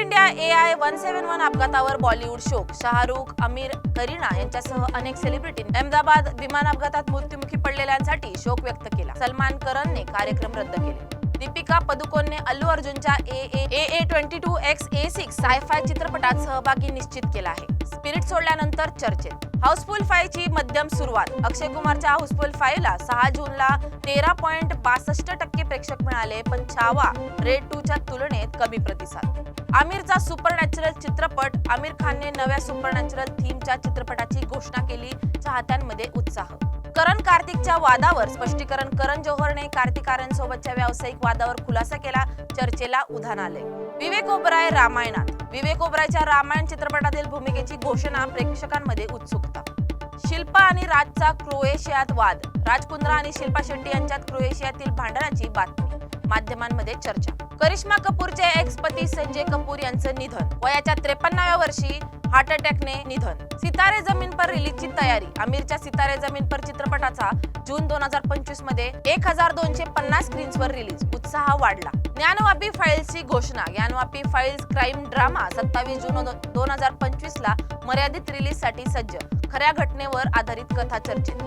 India A I one seven one अपघातावर Bollywood शोक. शाहरुख आमिर करीना यांच्यासह अनेक सेलिब्रिटी अहमदाबाद विमान अपघातात मृत्युमुखी पडलेल्यांसाठी शोक व्यक्त केला. सलमान करणने कार्यक्रम रद्द केले. दीपिका पदुकोणने Allu अर्जुनच्या A A A twenty two X A six scifi चित्रपटात सहभागी निश्चित केला आहे. स्पिरिट सोडल्यानंतर चर्चेत. हाऊसफुल फाईव्ह ची मध्यम सुरुवात. अक्षय कुमारच्या हाऊसफुल फाईव्ह ला सहा जूनला तेरा पॉईंट बासष्ट टक्के प्रेक्षक मिळाले पण छावा रेड टू च्या तुलनेत कमी प्रतिसाद. आमिरचा सुपर नॅचरल चित्रपट आमिर खानने नव्या सुपर नॅचरल थीमच्या चित्रपटाची घोषणा केली चाहत्यांमध्ये उत्साह. करण कार्तिकच्या वादावर स्पष्टीकरण करण जोहरने कार्तिक आर्यनसोबतच्या व्यावसायिक वादावर खुलासा केला चर्चेला उधाण आले. विवेक ओबराय रामायणात. विवेक ओबरायच्या रामायण चित्रपटातील भूमिकेची घोषणा प्रेक्षकांमध्ये उत्सुकता. शिल्पा आणि राजचा क्रोएशियात वाद. राज कुंद्रा आणि शिल्पा शेट्टी यांच्यात क्रोएशियातील भांडणाची बातमी. माध्यमांमध्ये चर्चा. करिश्मा कपूरचे एक्स पती संजय कपूर यांचं निधन. वयाच्या त्रेपन्नाव्या वर्षी हार्ट अटॅकने निधन. सितारे जमीन पर रिलीजची तयारी. आमिरच्या सितारे जमीन पर चित्रपटाचा जून दोन हजार पंचवीसमध्ये एक हजार दोनशे पन्नास स्क्रीन्सवर रिलीज उत्साह वाढला. ज्ञानवापी फाईल्सची घोषणा. ज्ञानवापी फाईल्स क्राईम ड्रामा सत्तावीस जून दोन हजार पंचवीस ला मर्यादित रिलीजसाठी सज्ज. खऱ्या घटनेवर आधारित कथा चर्चेत.